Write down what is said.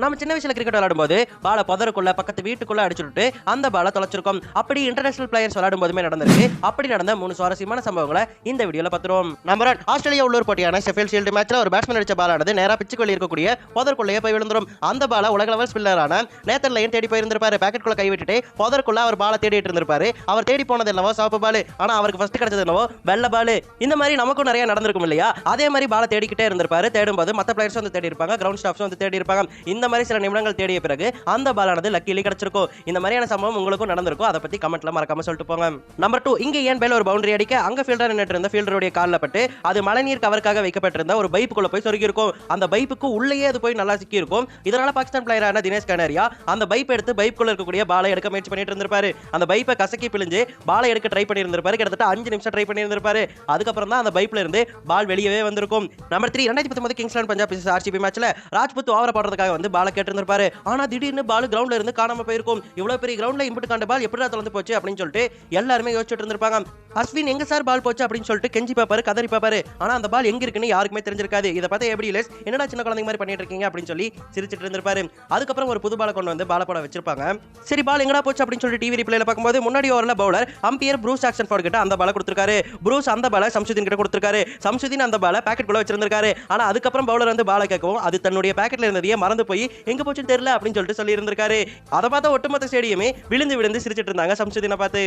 நம்ம சின்ன வயசுல கிரிக்கெட் விளையாடும்போது பாலை பதறக்குள்ள பக்கத்து வீட்டுக்குள்ள அடிச்சுட்டு அந்த பாலை தொலைச்சிருக்கோம். அப்படி இன்டர்நேஷனல் பிளேயர்ஸ் விளையாடும் போதுமே நடந்திருக்கு. அப்படி நடந்த மூணு சுவாரஸ்யமான சம்பவங்களை இந்த வீடியோல பார்த்துருவோம். நம்பர் ஒன் ஆஸ்திரேலியா உள்ளூர் போட்டியான செஃபில் ஷீல்டு மேட்ச்ல ஒரு பேட்ஸ்மேன் அடிச்ச பாலானது நேரா கொள்ளி இருக்கக்கூடிய புதருக்குள்ளேயே போய் விழுந்துரும். அந்த பாலை உலக லெவல் ஸ்பில்லரான நேத்தன் லைன் தேடி போயிருந்திருப்பாரு. பாக்கெட்டுக்குள்ள கை விட்டுட்டு புதருக்குள்ள அவர் பாலை தேடிட்டு இருந்திருப்பாரு. அவர் தேடி போனது என்னவோ சாப்பு பால் ஆனா அவருக்கு ஃபர்ஸ்ட் கிடைச்சது என்னவோ வெள்ள பால் இந்த மாதிரி நமக்கும் நிறைய நடந்திருக்கும் இல்லையா? அதே மாதிரி பாலை தேடிக்கிட்டே இருந்திருப்பாரு. தேடும்போது மற்ற பிளேயர்ஸ் வந்து தேடி இருப்பாங்க கிரவுண்ட் ஸ்டாஃப்ஸ் வந்து தேடி இருப்பாங்க இந்த இந்த மாதிரி சில நிமிடங்கள் தேடிய பிறகு அந்த பாலானது லக்கிலி கிடைச்சிருக்கும். இந்த மாதிரியான சம்பவம் உங்களுக்கும் நடந்திருக்கும். அதை பத்தி கமெண்ட்ல மறக்காம சொல்லிட்டு போங்க. நம்பர் டூ இங்க ஏன் பேல ஒரு பவுண்டரி அடிக்க? அங்க ஃபீல்டர் நின்று இருந்த ஃபீல்டருடைய காலில் பட்டு அது மழைநீர் கவருக்காக வைக்கப்பட்டிருந்த ஒரு பைப்புக்குள்ள போய் சொருகி இருக்கும் அந்த பைப்புக்கு உள்ளேயே அது போய் நல்லா சிக்கி இருக்கும் இதனால பாகிஸ்தான் பிளேயரான தினேஷ் கனேரியா அந்த பைப் எடுத்து பைப்புக்குள்ள இருக்கக்கூடிய பாலை எடுக்க முயற்சி பண்ணிட்டு இருந்திருப்பாரு. அந்த பைப்பை கசக்கி பிழிஞ்சு பாலை எடுக்க ட்ரை பண்ணி இருந்திருப்பாரு கிட்டத்தட்ட அஞ்சு நிமிஷம் ட்ரை பண்ணி இருந்திருப்பாரு அதுக்கப்புறம் தான் அந்த பைப்ல இருந்து பால் வெளியவே வந்திருக்கும். நம்பர் த்ரீ ரெண்டாயிரத்தி பத்தொன்பது கிங்ஸ்லாண்ட் பஞ்சாப் ஆர்சிபி மேட்ச்ல ராஜ்புத் ஓவர போடுறதுக்காக வந்து பாலை கேட்டிருந்திருப்பாரு. ஆனா திடீர்னு பால் கிரவுண்ட்ல இருந்து காணாம போயிருக்கும். இவ்வளவு பெரிய கிரவுண்ட்ல இம்புட்டு காண்ட பால் எப்படி திறந்து போச்சு அப்படின்னு சொல்லிட்டு எல்லாருமே யோசிச்சுட்டு இருந்திருப்பாங்க. அஸ்வின் எங்க சார் பால் போச்சு? அப்படின்னு சொல்லிட்டு கெஞ்சி பாப்பாரு கதறி பாப்பாரு ஆனா அந்த பால் எங்க இருக்குன்னு யாருக்குமே தெரிஞ்சிருக்காது. இதை பார்த்தா எப்படி லெஸ் என்னடா சின்ன குழந்தைங்க மாதிரி பண்ணிட்டு இருக்கீங்க? அப்படின்னு சொல்லி சிரிச்சிட்டு இருந்திருப்பாரு. அதுக்கப்புறம் ஒரு புது பாலை கொண்டு வந்து பால போட வச்சிருப்பாங்க. சரி பால் எங்கடா போச்சு? அப்படின்னு சொல்லிட்டு டிவி ரிப்ளைல பார்க்கும்போது முன்னாடி ஓவரில் bowler umpire Bruce action fort கிட்ட அந்த பாலை கொடுத்துருக்காரு. ப்ரூஸ் அந்த பால சம்சுதீன் கிட்ட கொடுத்துருக்காரு. சம்சுதீன் அந்த பாலை பாக்கெட் குள்ள வச்சிருந்திருக்காரு. ஆனா அதுக்கப்புறம் பவுலர் வந்து பால கேட்கவும் அது தன்னுடைய பேக்கெட்ல இருந்ததையே மறந்து போய் எங்க போச்சுன்னு தெரியல அப்படின்னு சொல்லிட்டு சொல்லி இருந்திருக்காரு அதை பார்த்தா ஒட்டுமொத்த ஸ்டேடியமே விழுந்து விழுந்து சிரிச்சிட்டு இருந்தாங்க சம்சுதீனை பார்த்து.